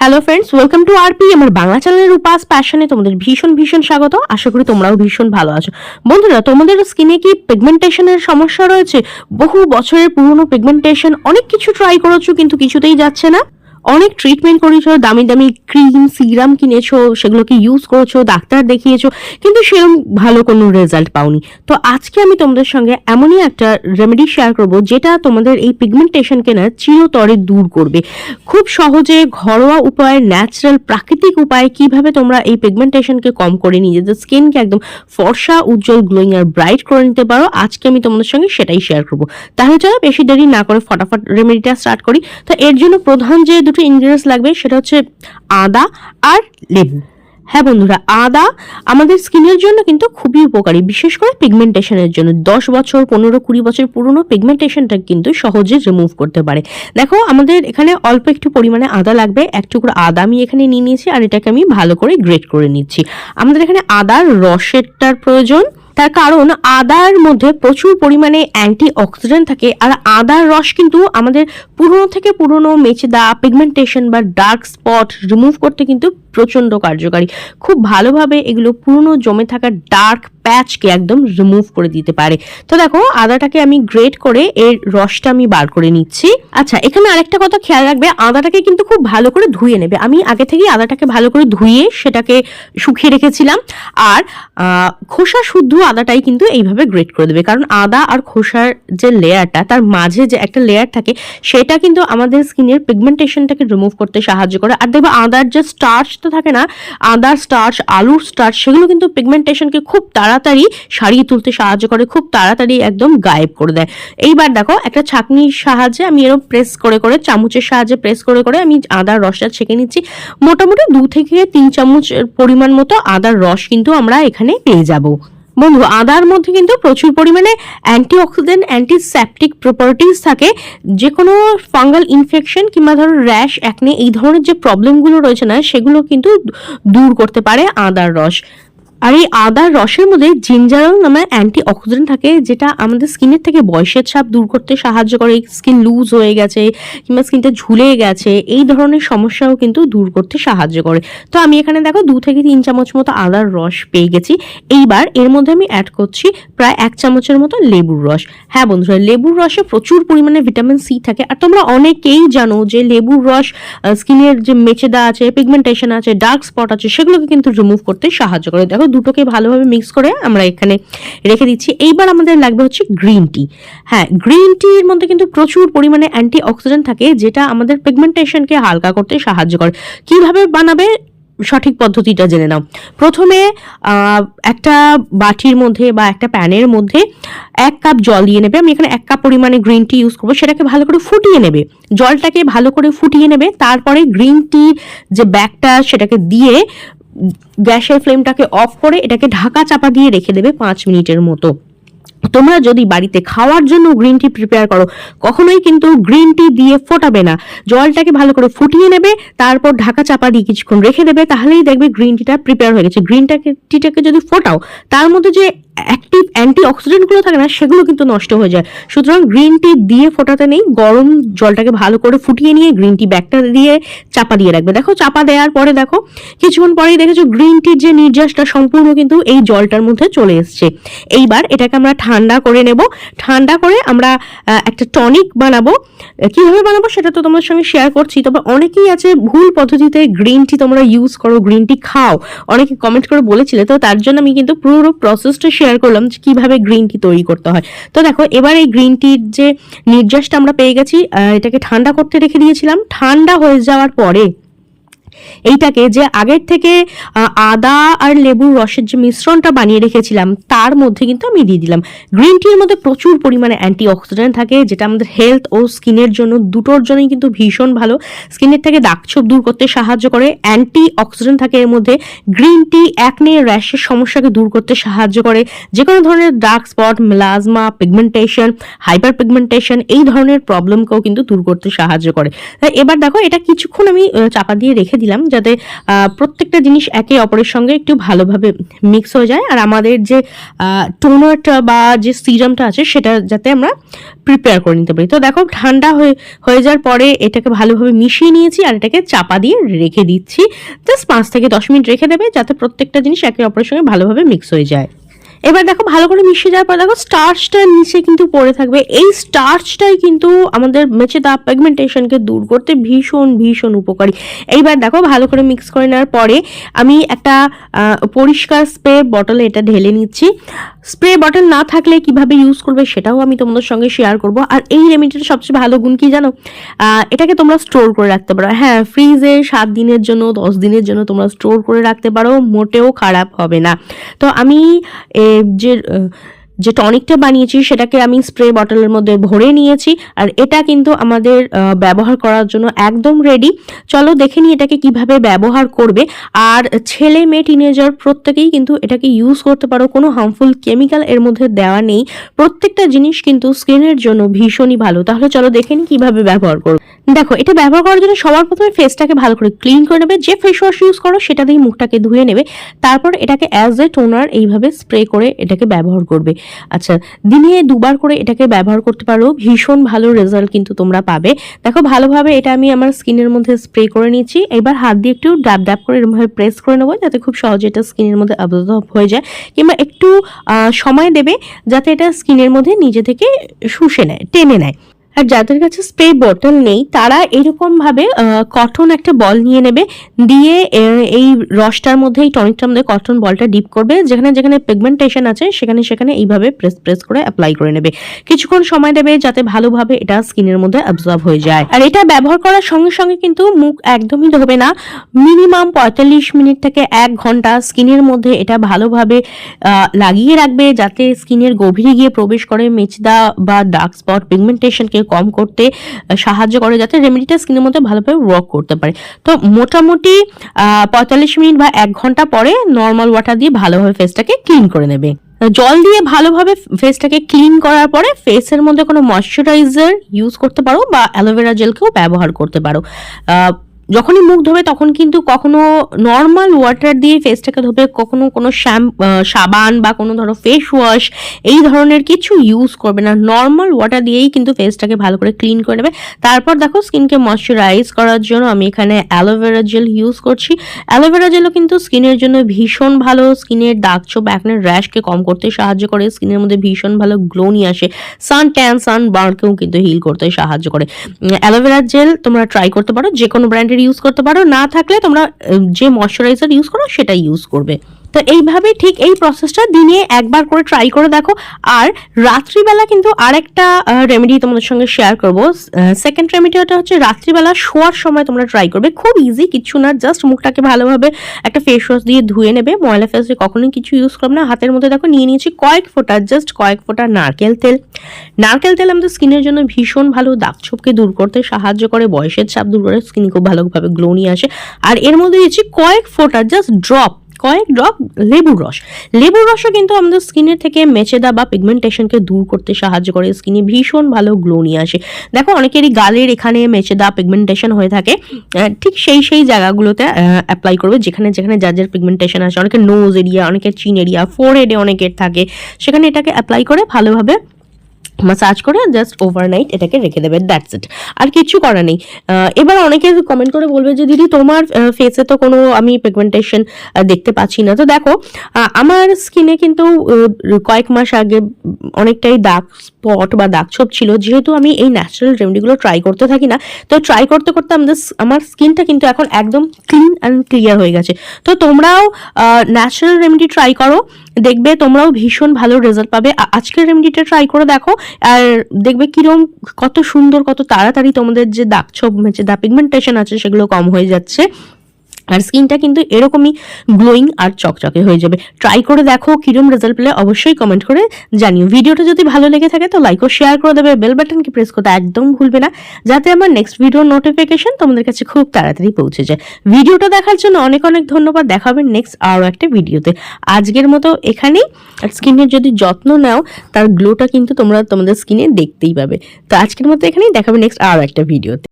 Hello friends welcome to RP আমার বাংলা চ্যানেলের উপাস প্যাশনে তোমাদের ভীষণ ভীষণ স্বাগত। আশা করি তোমরাও ভীষণ ভালো আছো। বন্ধুরা, তোমাদের স্কিনে কি পিগমেন্টেশনের সমস্যা রয়েছে? বহু বছরের পুরনো পিগমেন্টেশন অনেক কিছু ট্রাই করেছ, কিন্তু কিছুতেই যাচ্ছে না। অনেক ট্রিটমেন্ট করেছ, দামি দামি ক্রিম সিরাম কিনেছো, সেগুলোকে ইউজ করেছ, ডাক্তার দেখিয়েছো, কিন্তু সেরকম ভালো কোনো রেজাল্ট পাওনি। তো আজকে আমি তোমাদের সঙ্গে এমনই একটা রেমেডি শেয়ার করব, যেটা তোমাদের এই পিগমেন্টেশনকে না চিরতরে দূর করবে। খুব সহজে ঘরোয়া উপায়ে ন্যাচারাল প্রাকৃতিক উপায়ে কীভাবে তোমরা এই পিগমেন্টেশনকে কম করে নিজেদের স্কিনকে একদম ফর্সা, উজ্জ্বল গ্লোয়িং আর ব্রাইট করে নিতে পারো, আজকে আমি তোমাদের সঙ্গে সেটাই শেয়ার করব। তাহলে চলো বেশি দেরি না করে ফটাফট রেমেডিটা স্টার্ট করি। তো এর জন্য প্রধান যে দুটো ইনগ্রিডিয়েন্টস লাগবে, সেটা হচ্ছে আদা আর লেবু। হ্যাঁ বন্ধুরা, আদা আমাদের স্কিনের জন্য কিন্তু খুবই উপকারী, বিশেষ করে পিগমেন্টেশনের জন্য। দশ বছর, পনেরো, কুড়ি বছর পুরনো পিগমেন্টেশনটা কিন্তু সহজে রিমুভ করতে পারে। দেখো, আমাদের এখানে অল্প একটু পরিমাণে আদা লাগবে, এক টুকরো আদা আমি এখানে নিয়ে নিয়েছি, আর এটাকে আমি ভালো করে গ্রেট করে নিচ্ছি। আমাদের এখানে আদার রসেরটার প্রয়োজন তার কারণ আদার মধ্যে প্রচুর পরিমাণে অ্যান্টি অক্সিডেন্ট থাকে আর আদার রস কিন্তু আমাদের পুরনো থেকে পুরনো মেচেদা পিগমেন্টেশন বা ডার্ক স্পট রিমুভ করতে কিন্তু প্রচণ্ড কার্যকারী। খুব ভালোভাবে এগুলো পুরনো জমে থাকা ডার্ক প্যাচকে একদম রিমুভ করে দিতে পারে। তো দেখো, আদাটাকে আমি গ্রেট করে এর রসটা আমি বার করে নিচ্ছি। আচ্ছা এখানে আরেকটা কথা খেয়াল রাখবে, আদাটাকে কিন্তু খুব ভালো করে ধুয়ে নেবে। আমি আগে থেকেই আদাটাকে ভালো করে ধুয়ে সেটাকে শুকিয়ে রেখেছিলাম। আর খোসা শুদ্ধ আদাটাই কিন্তু এইভাবে গ্রেট করে দেবে। কারণ আদা আর খোসার যে লেয়ারটা, তার মাঝে যে একটা লেয়ার থাকে, সেটা কিন্তু আমাদের স্কিনের পিগমেন্টেশনটাকে রিমুভ করতে সাহায্য করে। আর দেখবে আদার যে স্টার্চটা থাকে না, আদার স্টার্চ আলুর স্টার্চ সেগুলো কিন্তু পিগমেন্টেশনকে খুব তাড়াতাড়ি সারিয়ে তুলতে সাহায্য করে, খুব তাড়াতাড়ি একদম গায়েব করে দেয়। এইবার দেখো, একটা ছাঁকনির সাহায্যে আমি এরকম প্রেস করে করে, চামচের সাহায্যে প্রেস করে করে আমি আদার রসটা ছেঁকে নিচ্ছি। মোটামুটি দু থেকে তিন চামচ পরিমাণ মতো আদার রস কিন্তু আমরা এখানে পেয়ে যাব। বন্ধু, আদার মধ্যে কিন্তু প্রচুর পরিমাণে অ্যান্টি অক্সিডেন্ট অ্যান্টিসেপটিক প্রপার্টিস থাকে। যে কোনো ফাঙ্গাল ইনফেকশন কিংবা ধরো র্যাশ অ্যাকনে এই ধরনের যে প্রবলেমগুলো রয়েছে না, সেগুলো কিন্তু দূর করতে পারে আদার রস। আর এই আদার রসের মধ্যে জিঞ্জারল নামে অ্যান্টি অক্সিডেন্ট থাকে, যেটা আমাদের স্কিনের থেকে বয়সের ছাপ দূর করতে সাহায্য করে। স্কিন লুজ হয়ে গেছে কিংবা স্কিনটা ঝুলে গেছে, এই ধরনের সমস্যাও কিন্তু দূর করতে সাহায্য করে। তো আমি এখানে দেখো দু থেকে তিন চামচ মতো আদার রস পেয়ে গেছি। এইবার এর মধ্যে আমি অ্যাড করছি প্রায় এক চামচের মতো লেবুর রস। হ্যাঁ বন্ধুরা, লেবুর রসে প্রচুর পরিমাণে ভিটামিন সি থাকে। আর তোমরা অনেকেই জানো যে লেবুর রস স্কিনের যে মেচেদা আছে পিগমেন্টেশন আছে ডার্ক স্পট আছে, সেগুলোকে কিন্তু রিমুভ করতে সাহায্য করে। দেখো দুটোকে ভালোভাবে মিক্স করে আমরা এখানে রেখে দিচ্ছি। এইবার আমাদের লাগবে হচ্ছে গ্রিন টি হ্যাঁ গ্রিন টির মধ্যে কিন্তু প্রচুর পরিমাণে অ্যান্টি অক্সিডেন্ট থাকে, যেটা আমাদের পিগমেন্টেশনকে হালকা করতে সাহায্য করে। কীভাবে বানাবে? সঠিক পদ্ধতিটা জেনে নাও। প্রথমে একটা বাটির মধ্যে বা একটা প্যানের মধ্যে এক কাপ জল দিয়ে নেবে। আমি এখানে এক কাপ পরিমাণে গ্রিন টি ইউজ করব। সেটাকে ভালো করে ফুটিয়ে নেবে। জলটাকে ভালো করে ফুটিয়ে নেবে। তারপরে গ্রিন টি যে ব্যাগটা সেটাকে দিয়ে গ্যাসের ফ্লেমটাকে অফ করে এটাকে ঢাকা চাপা দিয়ে রেখে দেবে পাঁচ মিনিটের মতো। তোমরা যদি বাড়িতে খাওয়ার জন্য গ্রিন টি প্রিপেয়ার করো, কখনোই কিন্তু গ্রিন টি দিয়ে ফোটাবে না। জলটাকে ভালো করে ফুটিয়ে নেবে, তারপর ঢাকা চাপা দিয়ে কিছুক্ষণ রেখে দেবে, তাহলেই দেখবে গ্রিন টিটা প্রিপেয়ার হয়ে গেছে। গ্রিন টিটাকে যদি ফোটাও, তার মধ্যে যে অ্যাক্টিভ অ্যান্টি অক্সিডেন্টগুলো থাকে না, সেগুলো কিন্তু নষ্ট হয়ে যায়। সুতরাং গ্রিন টি দিয়ে ফোটাতে নেই, গরম জলটাকে ভালো করে ফুটিয়ে নিয়ে গ্রিন টি ব্যাগটা দিয়ে চাপা দিয়ে রাখবে। দেখো, চাপা দেওয়ার পরে দেখো, কিছুক্ষণ পরেই দেখেছ গ্রিন টির যে নির্যাসটা সম্পূর্ণ কিন্তু এই জলটার মধ্যে চলে এসছে। এইবার এটাকে আমরা ঠান্ডা করে নেব। ঠান্ডা করে আমরা একটা টনিক বানাবো। কীভাবে বানাবো সেটা তো তোমার সঙ্গে শেয়ার করছি। তবে অনেকেই আছে ভুল পদ্ধতিতে গ্রিন টি তোমরা ইউজ করো গ্রিন টি খাও। অনেকে কমেন্ট করে বলেছিলে, তো তার জন্য আমি কিন্তু পুরো প্রসেসটা শেয়ার করলাম যে কীভাবে গ্রিন টি তৈরি করতে হয়। তো দেখো, এবার এই গ্রিন টির যে নির্যাসটা আমরা পেয়ে গেছি এটাকে ঠান্ডা করতে রেখে দিয়েছিলাম। ঠান্ডা হয়ে যাওয়ার পরে এইটাকে যে আগের থেকে আদা আর লেবুর রসের যে মিশ্রণটা বানিয়ে রেখেছিলাম, তার মধ্যে কিন্তু আমি দিয়ে দিলাম। গ্রিন টির মধ্যে প্রচুর পরিমাণে অ্যান্টি অক্সিডেন্ট থাকে, যেটা আমাদের হেলথ ও স্কিনের জন্য, দুটোর জন্যই কিন্তু ভীষণ ভালো। স্কিনের থেকে দাগছোপ দূর করতে সাহায্য করে। অ্যান্টি অক্সিডেন্ট থাকে এর মধ্যে। গ্রিন টি একনে র্যাশের সমস্যাকে দূর করতে সাহায্য করে। যে কোনো ধরনের dark spot melasma pigmentation hyperpigmentation এই ধরনের প্রবলেমকেও কিন্তু দূর করতে সাহায্য করে। এবার দেখো, এটা কিছুক্ষণ আমি চাপা দিয়ে রেখে দিলাম। যাতে প্রত্যেকটা জিনিস একে অপরের সঙ্গে একটু ভালোভাবে মিক্স হয়ে যায়। আর আমাদের যে টোনারটা বা যে সিরামটা আছে, সেটা যাতে আমরা প্রিপেয়ার করে নিতে পারি। তো দেখো, ঠান্ডা হয়ে হয়ে যাওয়ার পরে এটাকে ভালোভাবে মিশিয়ে নিয়েছি আর এটাকে চাপা দিয়ে রেখে দিচ্ছি। জাস্ট পাঁচ থেকে দশ মিনিট রেখে দেবে, যাতে প্রত্যেকটা জিনিস একে অপরের সঙ্গে ভালোভাবে মিক্স হয়ে যায়। এবার দেখো ভালো করে মিশিয়ে যাওয়ার পর দেখো স্টার্চটা নিচে কিন্তু পড়ে থাকবে। এই স্টার্চটাই কিন্তু আমাদের মেচে দা পেগমেন্টেশনকে দূর করতে ভীষণ ভীষণ উপকারী। এইবার দেখো ভালো করে মিক্স করে নেওয়ার পরে আমি একটা পরিষ্কার স্প্রে বটলে এটা ঢেলে নিচ্ছি। স্প্রে বটল না থাকলে কীভাবে ইউজ করবে সেটাও আমি তোমাদের সঙ্গে শেয়ার করব। আর এই রেমিডির সবচেয়ে ভালো গুণ কি জানো? এটাকে তোমরা স্টোর করে রাখতে পারো। হ্যাঁ ফ্রিজে সাত দিনের জন্য, দশ দিনের জন্য তোমরা স্টোর করে রাখতে পারো, মোটেও খারাপ হবে না। তো আমি যে যে টনিকটা বানিয়েছি, সেটাকে আমি স্প্রে বটলের মধ্যে ভরে নিয়েছি। আর এটা কিন্তু আমাদের ব্যবহার করার জন্য একদম রেডি চলো দেখে নিই এটাকে কীভাবে ব্যবহার করবে। আর ছেলে মেয়ে টিনেজার প্রত্যেকেই কিন্তু এটাকে ইউজ করতে পারো, কোনো হার্মফুল কেমিক্যাল এর মধ্যে দেওয়া নেই। প্রত্যেকটা জিনিস কিন্তু স্কিনের জন্য ভীষণই ভালো। তাহলে চলো দেখে নিই কীভাবে ব্যবহার করবে। দেখো, এটা ব্যবহার করার জন্য সবার প্রথমে ফেসটাকে ভালো করে ক্লিন করে নেবে, যে ফেস ওয়াশ ইউজ করো সেটা দিয়ে মুখটাকে ধুয়ে নেবে, তারপর এটাকে অ্যাজ এ টোনার এইভাবে স্প্রে করে এটাকে ব্যবহার করবে। আচ্ছা দিনে দুবার করে এটাকে ব্যবহার করতে পারো, ভীষণ ভালো রেজাল্ট কিন্তু তোমরা পাবে। দেখো, ভালোভাবে এটা আমি আমার স্কিনের মধ্যে স্প্রে করে নিচ্ছি এবার হাত দিয়ে একটু ডাব ডাব করে এরকমভাবে প্রেস করে নেব, যাতে খুব সহজে এটা স্কিনের মধ্যে অবজর্ভ হয়ে যায়, কিংবা একটু সময় দেবে, যাতে এটা স্কিনের মধ্যে নিজে থেকে শুষে নেয়, টেনে নেয়। আর যাদের কাছে স্প্রে বোতল নেই, তারা এরকম ভাবে কটন একটা বল নিয়ে নেবে। দিয়ে এই রসটার মধ্যে এই টনিকটার মধ্যে কটন বলটা ডিপ করবে। যেখানে যেখানে পিগমেন্টেশন আছে, সেখানে সেখানে এইভাবে প্রেস প্রেস করে অ্যাপ্লাই করে নেবে। কিছুক্ষণ সময় দেবে যাতে ভালোভাবে এটা স্কিনের মধ্যে অ্যাবজর্ব হয়ে যায়। আর এটা ব্যবহার করার সঙ্গে সঙ্গে কিন্তু মুখ একদমই ধোবে না। মিনিমাম পঁয়তাল্লিশ মিনিট থেকে এক ঘণ্টা স্কিনের মধ্যে এটা ভালোভাবে লাগিয়ে রাখবে। যাতে স্কিনের গভীরে গিয়ে প্রবেশ করে, মেচদা বা ডার্ক স্পট পিগমেন্টেশনকে কম করতে সাহায্য করে যাতে রেমেডিটা স্কিনের মধ্যে ভালোভাবে ওয়ার্ক করতে পারে। তো মোটামুটি পঁয়তাল্লিশ মিনিট বা এক ঘণ্টা পরে নর্মাল ওয়াটার দিয়ে ভালোভাবে ফেসটাকে ক্লিন করে নেবে। জল দিয়ে ভালোভাবে ফেসটাকে ক্লিন করার পরে ফেসের মধ্যে কোনো ময়শ্চারাইজার ইউজ করতে পারো বা অ্যালোভেরা জেলকেও ব্যবহার করতে পারো। যখনই মুখ ধোবে তখন কিন্তু কখনো নর্মাল ওয়াটার দিয়ে ফেসটাকে ধোবে, কখনো কোনো শ্যাম সাবান বা কোনো ধরো ফেস ওয়াশ এই ধরনের কিছু ইউজ করবে না। নর্মাল ওয়াটার দিয়েই কিন্তু ফেসটাকে ভালো করে ক্লিন করে নেবে। তারপর দেখো স্কিনকে ময়শ্চারাইজ করার জন্য আমি এখানে অ্যালোভেরা জেল ইউজ করছি। অ্যালোভেরা জেলও কিন্তু স্কিনের জন্য ভীষণ ভালো। স্কিনের দাগ ছোপ একনের র্যাশকে কম করতে সাহায্য করে। স্কিনের মধ্যে ভীষণ ভালো গ্লো নিয়ে আসে। সান ট্যান সান বার্নকেও কিন্তু হিল করতে সাহায্য করে। অ্যালোভেরা জেল তোমরা ট্রাই করতে পারো। যে কোনো ব্র্যান্ডের ইউজ করতে পারো না থাকলে তোমরা যে ময়শ্চারাইজার ইউজ করো সেটা ইউজ করবে। তো এইভাবে ঠিক এই প্রসেসটা দিনে একবার করে ট্রাই করে দেখো। আর রাত্রিবেলা কিন্তু আরেকটা রেমেডি তোমাদের সঙ্গে শেয়ার করব। সেকেন্ড রেমেডিটা হচ্ছে রাত্রিবেলা শোয়ার সময় তোমরা ট্রাই করবে। খুব ইজি কিছু না জাস্ট মুখটাকে ভালোভাবে একটা ফেস ওয়াশ দিয়ে ধুয়ে নেবে। ময়লা ফেসে কখনোই কিছু ইউজ করবে না। হাতের মধ্যে দেখো, নিয়ে নিয়েছি কয়েক ফোঁটা জাস্ট কয়েক ফোঁটা নারকেল তেল। নারকেল তেল আমাদের স্কিনের জন্য ভীষণ ভালো। দাগ ছোপকে দূর করতে সাহায্য করে, বয়সের চাপ দূর করে স্কিন খুব ভালোভাবে গ্লো নিয়ে আসে। আর এর মধ্যে দিয়েছি কয়েক ফোঁটা জাস্ট ড্রপ কয়েক ড্রপ লেবুর রস। লেবুর রসও কিন্তু আমাদের স্কিনের থেকে মেচেদা বা পিগমেন্টেশনকে দূর করতে সাহায্য করে। স্কিনে ভীষণ ভালো গ্লো নিয়ে আসে। দেখো, অনেকেরই গালের এখানে মেচেদা পিগমেন্টেশন হয়ে থাকে। ঠিক সেই সেই জায়গাগুলোতে অ্যাপ্লাই করবে যেখানে যেখানে যার যার পিগমেন্টেশন আছে। অনেকের নোজ এরিয়া অনেকের চিন এরিয়া ফোর হেডে অনেকের থাকে। সেখানে এটাকে অ্যাপ্লাই করে ভালোভাবে মাসাজ করে জাস্ট ওভারনাইট এটাকে রেখে দেবে দ্যাটস ইট আর কিছু করা নেই। এবার অনেকে কমেন্ট করে বলবে যে, দিদি, তোমার ফেসে তো কোনো আমি পিগমেন্টেশন দেখতে পাচ্ছি না। তো দেখো আমার স্কিনে কিন্তু কয়েক মাস আগে অনেকটাই দাগ স্পট বা দাগ ছোপ ছিল। যেহেতু আমি এই ন্যাচারাল রেমেডিগুলো ট্রাই করতে থাকি না, তো ট্রাই করতে করতে আমাদের আমার স্কিনটা কিন্তু এখন একদম ক্লিন অ্যান্ড ক্লিয়ার হয়ে গেছে। তো তোমরাও ন্যাচারাল রেমেডি ট্রাই করো। দেখবে তোমরাও ভীষণ ভালো রেজাল্ট পাবে। আজকের রেমেডিটা ট্রাই করে দেখো, আর দেখবে কিরম, কত সুন্দর, কত তাড়াতাড়ি তোমাদের যে দাগ ছোপ যে দা পিগমেন্টেশন আছে সেগুলো কম হয়ে যাচ্ছে। আর স্কিনটা কিন্তু এরকমই গ্লোয়িং আর চকচকে হয়ে যাবে। ট্রাই করে দেখো, কিরম রেজাল্ট পেলে অবশ্যই কমেন্ট করে জানিও। ভিডিওটা যদি ভালো লেগে থাকে তো লাইক ও শেয়ার করে দেবে। বেল বাটনকে প্রেস করতে একদম ভুলবে না, যাতে আমার নেক্সট ভিডিওর নোটিফিকেশন তোমাদের কাছে খুব তাড়াতাড়ি পৌঁছে যায়। ভিডিওটা দেখার জন্য অনেক অনেক ধন্যবাদ। দেখা হবে নেক্সট আরও একটা ভিডিওতে। আজকের মতো এখানেই। স্কিনের যদি যত্ন নাও, তার গ্লোটা কিন্তু তোমরা তোমাদের স্কিনে দেখতেই পাবে। তো আজকের মতো এখানেই। দেখাবে নেক্সট আরও একটা ভিডিওতে।